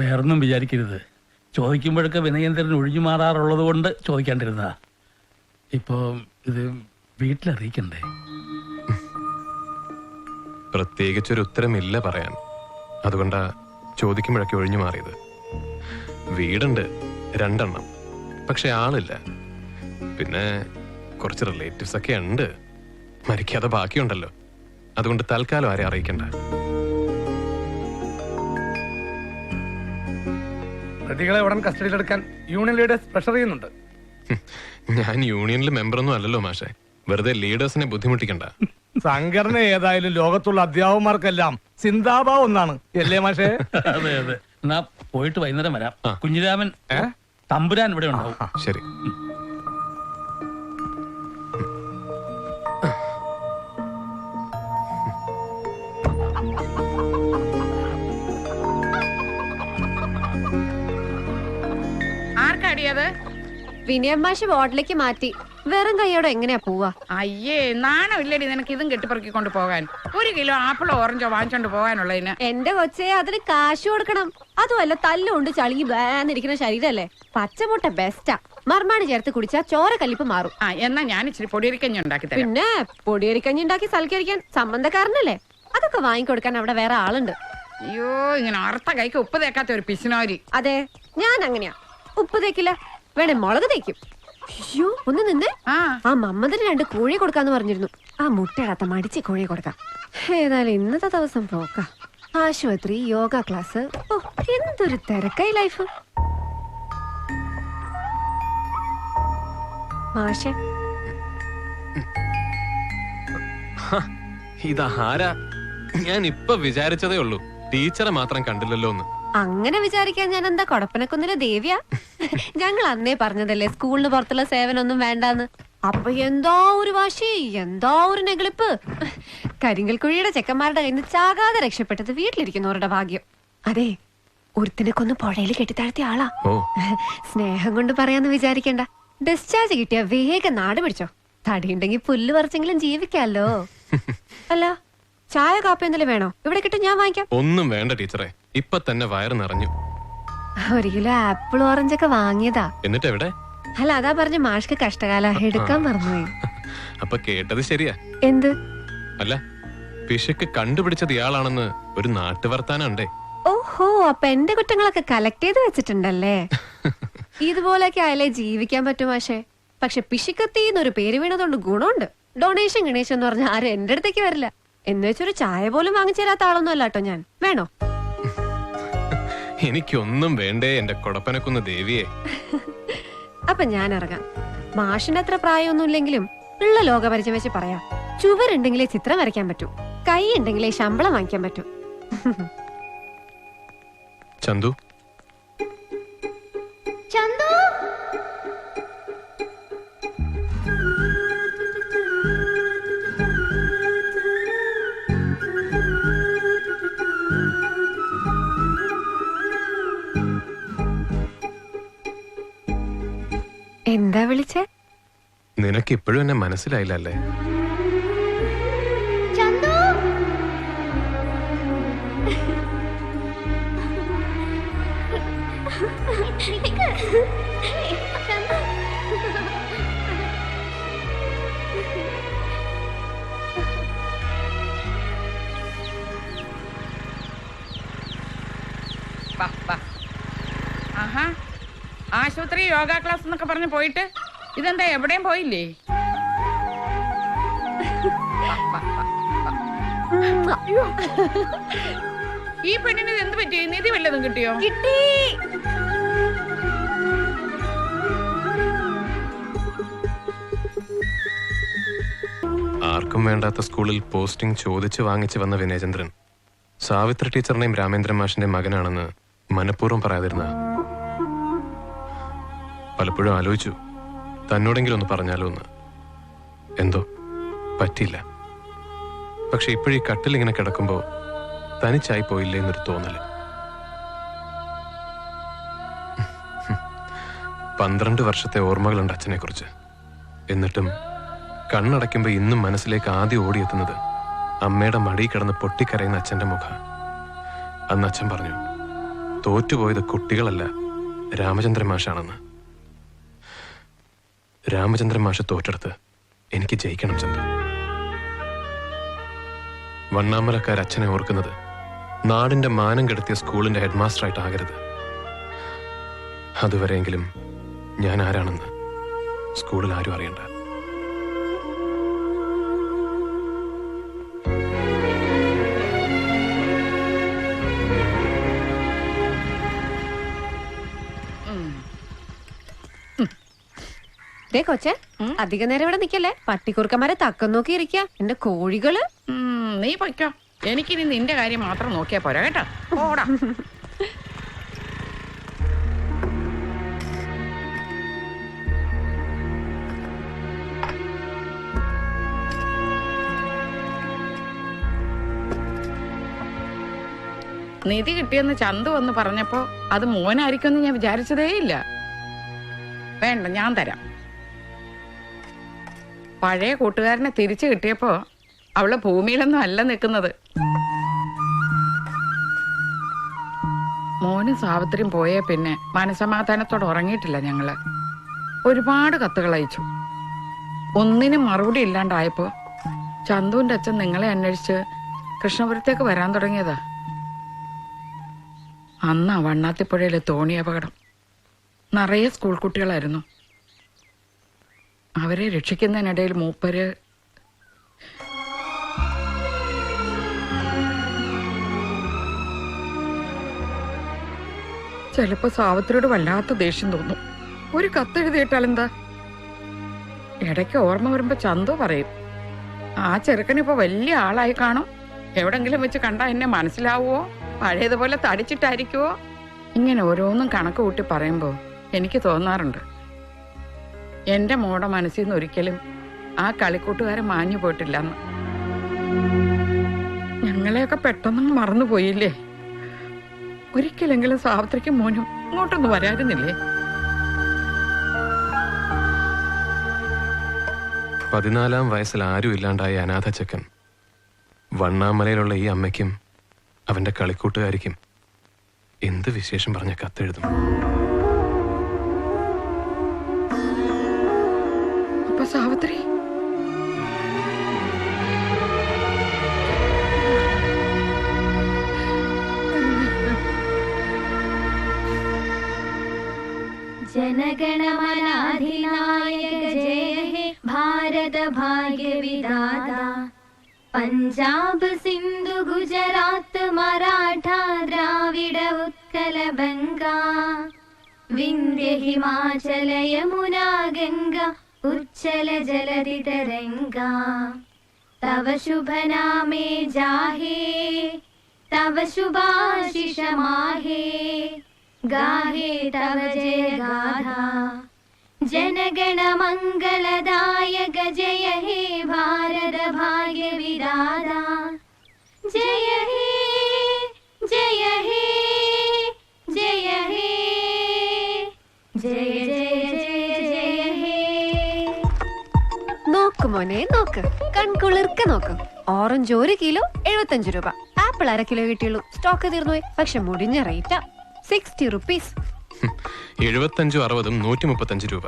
വേറൊന്നും വിചാരിക്കരുത്. ചോദിക്കുമ്പോഴൊക്കെ വിനയേന്ദ്രൻ ഒഴിഞ്ഞു മാറാറുള്ളത് കൊണ്ട് ചോദിക്കാണ്ടിരുന്നതാ. ഇപ്പോ ഇത് വീട്ടിലറിയിക്കണ്ടേ? പ്രത്യേകിച്ചൊരു ഉത്തരമില്ല പറയാൻ. അതുകൊണ്ടാ ചോദിക്കുമ്പോഴൊക്കെ ഒഴിഞ്ഞു മാറിയത്. വീടുണ്ട് രണ്ടെണ്ണം. പക്ഷെ ആളില്ല. പിന്നെ കുറച്ച് റിലേറ്റീവ്സ് ഒക്കെ ഉണ്ട്. മരിക്കാതെ ബാക്കിയുണ്ടല്ലോ. അതുകൊണ്ട് തൽക്കാലം ആരെ അറിയിക്കണ്ട. പ്രതികളെ ഉടൻ കസ്റ്റഡിയിലെടുക്കാൻ യൂണിയൻ ലീഡേഴ്സ് പ്രഷർ ചെയ്യുന്നുണ്ട്. ഞാൻ യൂണിയനിൽ മെമ്പറൊന്നും അല്ലല്ലോ മാഷെ. വെറുതെ ലീഡേഴ്സിനെ ബുദ്ധിമുട്ടിക്കണ്ട. സംഘടന ഏതായാലും ലോകത്തുള്ള അധ്യാപകന്മാർക്കെല്ലാം സിന്താബാവ് ഒന്നാണ്. അല്ലേ മാഷേ? അതെ അതെ. എന്നാ പോയിട്ട് വൈകുന്നേരം വരാം. കുഞ്ഞിരാമൻ തമ്പുരാൻ ഇവിടെ ഉണ്ടാവും. ശരി. ആർക്കടിയത് വിനയം മാഷ് ബോട്ടിലേക്ക് മാറ്റി. വെറും കൈയോടെ എങ്ങനെയാ പോവാ? അയ്യേ നാണമില്ലടി നിനക്ക് ഇതും കെട്ടിപ്പറക്കിക്കൊണ്ട് പോകാൻ. ഒരു കിലോ ആപ്പിളോ ഓറഞ്ചോ വാങ്ങിച്ചോണ്ട് പോകാനുള്ളതിന്. എന്റെ കൊച്ചെ അതിന് കാശ് കൊടുക്കണം. അതുമല്ല തല്ലുകൊണ്ട് ചളിങ്ങി വേന്നിരിക്കുന്ന ശരീരല്ലേ? പച്ചമുട്ട ബെസ്റ്റാ മർമാണി ചേർത്ത് കുടിച്ചാ ചോര കല്ലിപ്പ് മാറും. ആ എന്നാ ഞാൻ ഇച്ചിരി പൊടിയരിക്കഞ്ഞി ഉണ്ടാക്കി തരാം. പിന്നെ പൊടിയരിക്കഞ്ഞി ഉണ്ടാക്കി സൽക്കരിക്കാൻ സംബന്ധക്കാരനല്ലേ? അതൊക്കെ വാങ്ങിക്കൊടുക്കാൻ അവിടെ വേറെ ആളുണ്ട്. അയ്യോ ഇങ്ങനെ അർത്ഥ കൈക്ക് ഉപ്പ് തേക്കാത്ത ഒരു പിശിനോരി. അതെ ഞാൻ അങ്ങനെയാ. ഉപ്പ് തേക്കില്ല. വേണേ മുളക് തേക്കും. അയ്യോ ഒന്ന് നിന്നേ. ആ. മമ്മതിന് രണ്ട് കോഴി കൊടുക്കാന്ന് പറഞ്ഞിരുന്നു. ആ മുട്ടയിടാത്ത മടിച്ച് കോഴി കൊടുക്കാം. ഏതായാലും ഇന്നത്തെ ദിവസം പോക്ക. ആശുപത്രി യോഗ ക്ലാസ്. ഓ എന്തൊരു തിരക്കായി ലൈഫ്. മാഷെ. ഇതാരാ ഞാൻ ഇപ്പൊ വിചാരിച്ചതേ ഉള്ളൂ. ടീച്ചറെ മാത്രം കണ്ടില്ലല്ലോ എന്ന് അങ്ങനെ വിചാരിക്കാൻ ഞാൻ എന്താ കൊടപ്പനക്കുന്നില്ല ദേവിയാ? ഞങ്ങൾ അന്നേ പറഞ്ഞതല്ലേ സ്കൂളിന് പുറത്തുള്ള സേവനൊന്നും വേണ്ടാന്ന്. അപ്പൊ എന്തോ ഒരു വാശി എന്തോ ഒരു നെഗളിപ്പ്. കരിങ്കൽക്കുഴിയുടെ ചെക്കന്മാരുടെ കയ്യിൽ നിന്ന് ചാകാതെ രക്ഷപ്പെട്ടത് വീട്ടിലിരിക്കുന്നവരുടെ ഭാഗ്യം. അതെ ഒരുത്തിനെ കൊന്ന് പുഴയിൽ കെട്ടിത്താഴ്ത്തിയ ആളാ. സ്നേഹം കൊണ്ട് പറയാന്ന് വിചാരിക്കണ്ട. ഡിസ്ചാർജ് കിട്ടിയ വേഗം നാട് പിടിച്ചോ. തടിയുണ്ടെങ്കിൽ പുല്ല് പറിച്ചെങ്കിലും ജീവിക്കാലോ. അല്ല ചായ കാപ്പി എന്തെങ്കിലും വേണോ? ഇവിടെ കിട്ടും ഞാൻ വാങ്ങിക്കാം. ഒന്നും വേണ്ട ടീച്ചറെ. ഇപ്പൊ തന്നെ വയറ് നിറഞ്ഞു. ഒരു കിലോ ആപ്പിൾ ഓറഞ്ച് ഒക്കെ വാങ്ങിയതാ. എന്നിട്ട് എവിടെ അല്ല അതാ പറഞ്ഞു മാഷ്ക്ക് കഷ്ടകാല എടുക്കാൻ പറഞ്ഞു അപ്പൊ കേട്ടത് ശരിയാ. എന്ത്? അല്ല പിശുക്ക് കണ്ടുപിടിച്ചത് ഇയാളാണെന്ന് ഒരു നാട്ടുവർത്താനുണ്ടേ ഓഹോ അപ്പൊ എന്റെ കുറ്റങ്ങളൊക്കെ കളക്ട് ചെയ്ത് വെച്ചിട്ടുണ്ടല്ലേ? ഇതുപോലൊക്കെ ആയാലേ ജീവിക്കാൻ പറ്റും മാഷേ. പക്ഷെ പിശുക്കത്തിന്ന് ഒരു പേര് വീണതുകൊണ്ട് ഗുണമുണ്ട്. ഡൊണേഷൻ ഗണേശൻ എന്ന് പറഞ്ഞാൽ ആരും എന്റെ അടുത്തേക്ക് വരില്ല. എന്ന് വെച്ചൊരു ചായ പോലും വാങ്ങിച്ചു തരാത്ത ആളൊന്നും അല്ലാട്ടോ ഞാൻ. വേണോ? എനിക്കൊന്നും വേണ്ടേ എന്റെ കൊടപ്പനക്കുന്ന ദേവിയെ. അപ്പൊ ഞാൻ ഇറങ്ങാം മാഷിന്റെ അത്ര പ്രായമൊന്നുമില്ലെങ്കിലും ഉള്ള ലോകപരിചയം വെച്ച് പറയാം. ചുവരുണ്ടെങ്കിലേ ചിത്രം വരയ്ക്കാൻ പറ്റൂ. കൈ ഉണ്ടെങ്കിലേ ശമ്പളം വാങ്ങിക്കാൻ പറ്റൂ. ചന്തു ചന്തു വിളിച്ചേ? നിനക്ക് ഇപ്പോഴും എന്നെ മനസ്സിലായില്ല അല്ലേ ചന്തു! വാ, വാ. ആശുപത്രി യോഗ ക്ലാസ് എന്നൊക്കെ പറഞ്ഞ് പോയിട്ട് ഇതെന്താ എവിടെയും പോയില്ലേ. ഈ പെണ്ണിന് ഇത് എന്ത് പറ്റി? നിധി വല്ലതും കിട്ടിയോ? കിട്ടി. ആർക്കും വേണ്ടാത്ത സ്കൂളിൽ പോസ്റ്റിംഗ് ചോദിച്ചു വാങ്ങിച്ചു വന്ന വിനയചന്ദ്രൻ. സാവിത്രി ടീച്ചറിന്റെയും രാമേന്ദ്രൻ മാഷിന്റെയും മകനാണെന്ന് മനഃപൂർവം പറയാതിരുന്ന പലപ്പോഴും ആലോചിച്ചു. തന്നോടെങ്കിലും ഒന്ന് പറഞ്ഞാലോ എന്ന്. എന്തോ പറ്റിയില്ല. പക്ഷെ ഇപ്പോഴീ കട്ടിലിങ്ങനെ കിടക്കുമ്പോൾ തനിച്ചായി പോയില്ലേ എന്നൊരു തോന്നൽ. പന്ത്രണ്ട് വർഷത്തെ ഓർമ്മകളുണ്ട് അച്ഛനെ കുറിച്ച് എന്നിട്ടും കണ്ണടയ്ക്കുമ്പോൾ ഇന്നും മനസ്സിലേക്ക് ആദ്യം ഓടിയെത്തുന്നത് അമ്മയുടെ മടി കിടന്ന് പൊട്ടിക്കരയുന്ന അച്ഛന്റെ മുഖം. അന്ന് അച്ഛൻ പറഞ്ഞു തോറ്റുപോയത് കുട്ടികളല്ല രാമചന്ദ്രൻ മാഷാണെന്ന്. രാമചന്ദ്രൻ മാഷ് തോറ്റെടുത്ത് എനിക്ക് ജയിക്കണം ചന്ദ്ര വണ്ണാമലക്കാർ അച്ഛനെ ഓർക്കുന്നത് നാടിന്റെ മാനം കെടുത്തിയ സ്കൂളിന്റെ ഹെഡ്മാസ്റ്റർ ആയിട്ടാകരുത് അതുവരെയെങ്കിലും ഞാൻ ആരാണെന്ന് സ്കൂളിൽ ആരും അറിയണ്ട. ദേ കൊച്ചെ അധിക നേരം ഇവിടെ നിക്കല്ലേ? പട്ടിക്കുറുക്കന്മാരെ തക്കം നോക്കി ഇരിക്ക. എന്റെ കോഴികൾ? നീ പൊയ്ക്കോ. എനിക്കിനി നിന്റെ കാര്യം മാത്രം നോക്കിയാ പോരാ കേട്ടോ? ഓടാ നിധി കിട്ടിയെന്ന് ചന്തു വന്ന് പറഞ്ഞപ്പോ അത് മോനായിരിക്കുമെന്ന് ഞാൻ വിചാരിച്ചതേയില്ല. വേണ്ട ഞാൻ തരാം. പഴയ കൂട്ടുകാരനെ തിരിച്ചു കിട്ടിയപ്പോ അവൾ ഭൂമിയിലൊന്നും അല്ല നിൽക്കുന്നത്. മോനും സാവിത്രിയും പോയേ പിന്നെ മനസമാധാനത്തോടെ ഉറങ്ങിയിട്ടില്ല ഞങ്ങൾ. ഒരുപാട് കത്തുകൾ അയച്ചു. ഒന്നിനും മറുപടി ഇല്ലാണ്ടായപ്പോ ചന്തുവിന്റെ അച്ഛൻ നിങ്ങളെ അന്വേഷിച്ച് കൃഷ്ണപുരത്തേക്ക് വരാൻ തുടങ്ങിയതാ. അന്നാ വണ്ണാത്തിപ്പുഴയിലെ തോണി അപകടം. നിറയെ സ്കൂൾ കുട്ടികളായിരുന്നു. അവരെ രക്ഷിക്കുന്നതിനിടയിൽ മൂപ്പര് ചിലപ്പോ സാവിത്രിയോട് വല്ലാത്ത ദേഷ്യം തോന്നും. ഒരു കത്തെഴുതിയിട്ടാൽ എന്താ ഇടയ്ക്ക് ഓർമ്മ വരുമ്പോ ചന്തു പറയും ആ ചെറുക്കനിപ്പോ വലിയ ആളായി കാണും. എവിടെങ്കിലും വെച്ച് കണ്ടാ എന്നെ മനസ്സിലാവുമോ പഴയതുപോലെ തടിച്ചിട്ടായിരിക്കുവോ? ഇങ്ങനെ ഓരോന്നും കണക്ക് കൂട്ടി പറയുമ്പോ എനിക്ക് തോന്നാറുണ്ട് എന്റെ മോടെ മനസ്സിൽ നിന്ന് ഒരിക്കലും ആ കളിക്കൂട്ടുകാരൻ മാഞ്ഞു പോയിട്ടില്ലെന്ന്. ഞങ്ങളെയൊക്കെ പെട്ടെന്ന് മറന്നുപോയില്ലേ ഒരിക്കലെങ്കിലും സാവിത്രിക്കും മോനും ഇങ്ങോട്ടൊന്നും വരായിരുന്നില്ലേ പതിനാലാം വയസ്സിൽ ആരും ഇല്ലാണ്ടായ അനാഥച്ചക്കൻ വണ്ണാമലയിലുള്ള ഈ അമ്മയ്ക്കും അവന്റെ കളിക്കൂട്ടുകാരിക്കും എന്ത് വിശേഷം പറഞ്ഞ കത്തെഴുതും मराठा द्राविड उत्कल बङ्गा विन्ध्य हिमाचल यमुना गङ्गा उच्चल जलधि तरङ्गा तव शुभ नामे जाहे तव शुभाशिष माहे गाहे तव जय गाथा जनगण मङ्गलदायक जय हे മോനെ നോക്ക്. കൺകുളിർക്കെ നോക്ക്. ഓറഞ്ച് ഒരു കിലോ എഴുപത്തഞ്ച് രൂപ. ആപ്പിൾ അര കിലോ കിട്ടിയുള്ളൂ. സ്റ്റോക്ക് തീർന്നുപോയി പക്ഷെ മുടിഞ്ഞ റേറ്റാ സിക്സ്റ്റി റുപ്പീസ് എഴുപത്തഞ്ചും അറുപതും നൂറ്റി മുപ്പത്തഞ്ച് രൂപ.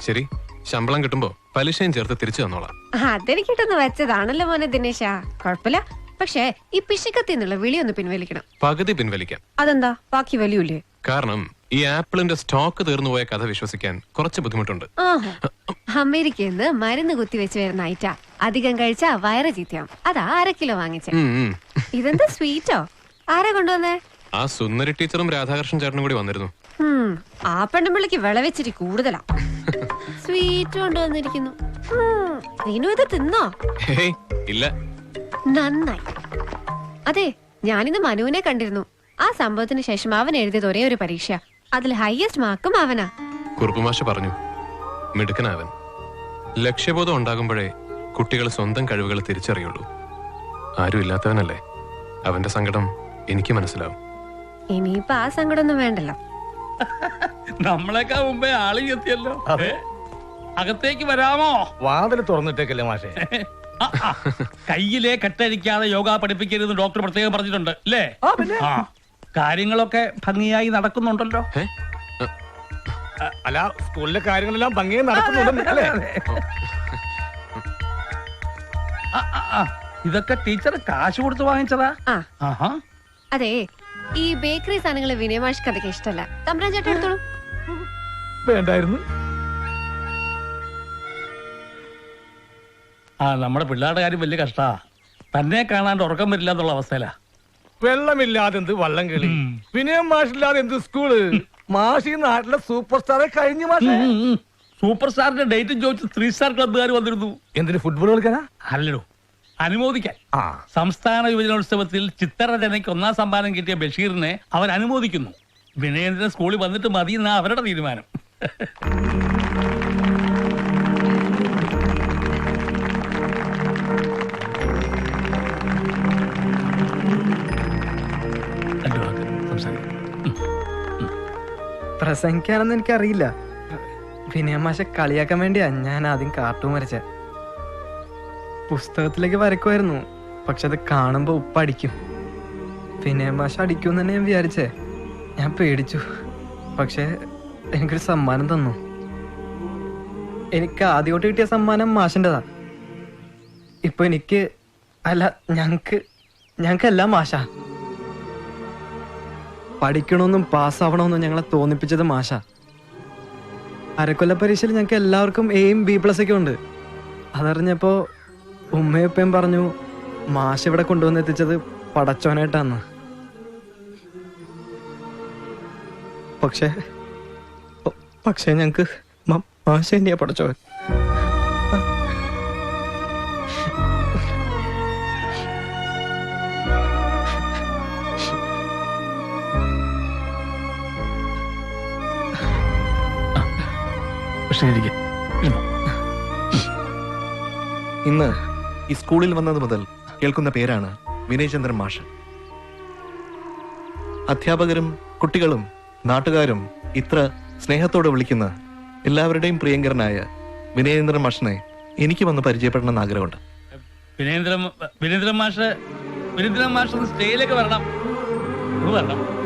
ശരി ശമ്പളം കിട്ടുമ്പോ പലിശയും ചേർത്ത് തിരിച്ചു തന്നോളാം. അതെനിക്കിട്ടൊന്ന് വെച്ചതാണല്ലോ മോനെ ദിനേശ. കുഴപ്പമില്ല. പക്ഷേ ഈ പിശുക്കത്തിൽ നിന്നുള്ള വിളി ഒന്ന് പിൻവലിക്കണം. പകുതി പിൻവലിക്കാം. അതെന്താ? ബാക്കി വലിയൂലേ കാരണം ഈ ആപ്പിളിന്റെ സ്റ്റോക്ക് തീർന്നു പോയ കഥ വിശ്വസിക്കാൻ കുറച്ച് ബുദ്ധിമുട്ടുണ്ട്. അമേരിക്കയിൽ നിന്ന് മരുന്ന് കുത്തിവെച്ച് വരുന്ന ഐറ്റാ. അധികം കഴിച്ചാ വയറ് ചീത്തയാവും. അതാ അര കിലോ വാങ്ങിച്ചേ. ഇതെന്താ സ്വീറ്റോ? ആരാ കൊണ്ടുവന്നേ? ആ സുന്ദരി ടീച്ചറും രാധാകൃഷ്ണൻ ചേട്ടനും കൂടി വന്നിരുന്നു. ആ പെണ്ണുമ്പിള്ളിക്ക് വിളവെച്ചിരി കൂടുതലാ. സ്വീറ്റ് കൊണ്ടുവന്നിരിക്കുന്നു. നീനു ഇത് തിന്നോ? ഇല്ല. നന്നായി. അതെ ഞാനിന്ന് മനുവിനെ കണ്ടിരുന്നു. ആ സംഭവത്തിന് ശേഷം അവൻ എഴുതിയത് ഒരേ ഒരു പരീക്ഷ അതിൽ ഹൈയസ്റ്റ് മാർക്കും അവനാ. കുറുപ്പുമാഷ പറഞ്ഞു മിടുക്കനാവൻ. ലക്ഷ്യബോധം ഉണ്ടാകുമ്പോഴേ കുട്ടികൾ സ്വന്തം കഴിവുകൾ തിരിച്ചറിയുള്ളൂ. ആരും ഇല്ലാത്തവനല്ലേ. അവന്റെ സങ്കടം എനിക്ക് മനസ്സിലാവും. ഇനിയിപ്പൊ ആ സങ്കടമൊന്നും വേണ്ടല്ലോ. നമ്മളെക്കാ മുമ്പേ ആളി എത്തിയല്ലോ അകത്തേക്ക് വരാമോ? വാതിൽ തുറന്നിട്ടേക്കല്ലേ മാഷേ. കയ്യിലെ കെട്ടഴിക്കാതെ യോഗ പഠിപ്പിക്കരുത് ഡോക്ടർ പ്രത്യേകം പറഞ്ഞിട്ടുണ്ട് അല്ലേ? ആ. കാര്യങ്ങളൊക്കെ ഭംഗിയായി നടക്കുന്നുണ്ടല്ലോ? അല്ല സ്കൂളിലെ കാര്യങ്ങളെല്ലാം ഭംഗിയായി നടക്കുന്നുണ്ടല്ലേ. ഇതൊക്കെ ടീച്ചർ കാശ് കൊടുത്ത് വാങ്ങിച്ചതാ? അതെ ഈ ബേക്കറി സാധനങ്ങൾ വിനയമാഷ്ക്ക് അതൊക്കെ ഇഷ്ടല്ല. തമ്പ്രാൻ ചേട്ടൻ എടുത്തോളൂ. വേണ്ടായിരുന്നു. ആ നമ്മുടെ പിള്ളേരുടെ കാര്യം വലിയ കഷ്ടാ. തന്നെ കാണാണ്ട് ഉറക്കം വരില്ല എന്നുള്ള അവസ്ഥയിലാ. വെള്ളമില്ലാതെ എന്ത് വള്ളം കളി? വിനയം മാഷില്ലാതെ എന്ത് സ്കൂൾ? മാഷി നാട്ടിലെ സൂപ്പർ സ്റ്റാറെ കഴിഞ്ഞു മാഷേ. സൂപ്പർ സ്റ്റാറിന്റെ ഡേറ്റ് ചോദിച്ച് ത്രീ സ്റ്റാർ ക്ലബ്ബുകാർ വന്നിരുന്നു. എന്തിന് ഫുട്ബോൾ കളിക്കാനാ? അല്ലടോ അനുമോദിക്കാൻ. ആ. സംസ്ഥാന യുവജനോത്സവത്തിൽ ചിത്രരചനയ്ക്ക് ഒന്നാം സമ്മാനം കിട്ടിയ ബഷീറിനെ അവർ അനുമോദിക്കുന്നു. വിനയേന്ദ്രൻ സ്കൂളിൽ വന്നിട്ട് മതി എന്നാ അവരുടെ തീരുമാനം. പ്രസംഗിക്കാനൊന്നും എനിക്കറിയില്ല. മാഷെ കളിയാക്കാൻ വേണ്ടിയാ ഞാൻ ആദ്യം കാർട്ടൂൺ വരച്ച. പുസ്തകത്തിലേക്ക് വരക്കുമായിരുന്നു പക്ഷെ അത് കാണുമ്പോൾ ഉപ്പ അടിക്കും. പിന്നെ മാഷ അടിക്കും തന്നെ ഞാൻ വിചാരിച്ചേ. ഞാൻ പേടിച്ചു. പക്ഷെ എനിക്കൊരു സമ്മാനം തന്നു. എനിക്ക് ആദ്യമായിട്ട് കിട്ടിയ സമ്മാനം മാഷിന്റെതാ ഇപ്പൊ എനിക്ക് അല്ല ഞങ്ങക്ക് ഞങ്ങക്കല്ല മാഷാ. പഠിക്കണമെന്നും പാസ്സാവണമെന്നും ഞങ്ങളെ തോന്നിപ്പിച്ചത് മാഷ. അരക്കൊല്ല പരീക്ഷയിൽ ഞങ്ങൾക്ക് എല്ലാവർക്കും എയും ബി പ്ലസ് ഒക്കെ ഉണ്ട്. അതറിഞ്ഞപ്പോൾ ഉമ്മയപ്പയും പറഞ്ഞു മാഷ ഇവിടെ കൊണ്ടുവന്ന് എത്തിച്ചത് പടച്ചോനായിട്ടാന്ന് പക്ഷേ പക്ഷേ ഞങ്ങക്ക് മ- മാഷ തന്നെയാണ് പടച്ചോൻ. ഈ സ്കൂളിൽ വന്നത് മുതൽ കേൾക്കുന്ന പേരാണ് വിനയചന്ദ്രൻ മാഷൻ അധ്യാപകരും കുട്ടികളും നാട്ടുകാരും ഇത്ര സ്നേഹത്തോടെ വിളിക്കുന്ന എല്ലാവരുടെയും പ്രിയങ്കരനായ വിനയേന്ദ്രൻ മാഷിനെ എനിക്ക് വന്ന് പരിചയപ്പെടണമെന്ന് ആഗ്രഹമുണ്ട്. വിനേന്ദ്രൻ വിനേന്ദ്രൻ മാഷ് വിനേന്ദ്രൻ മാഷ് സ്റ്റേയിലേക്ക് വരണം. വരണം.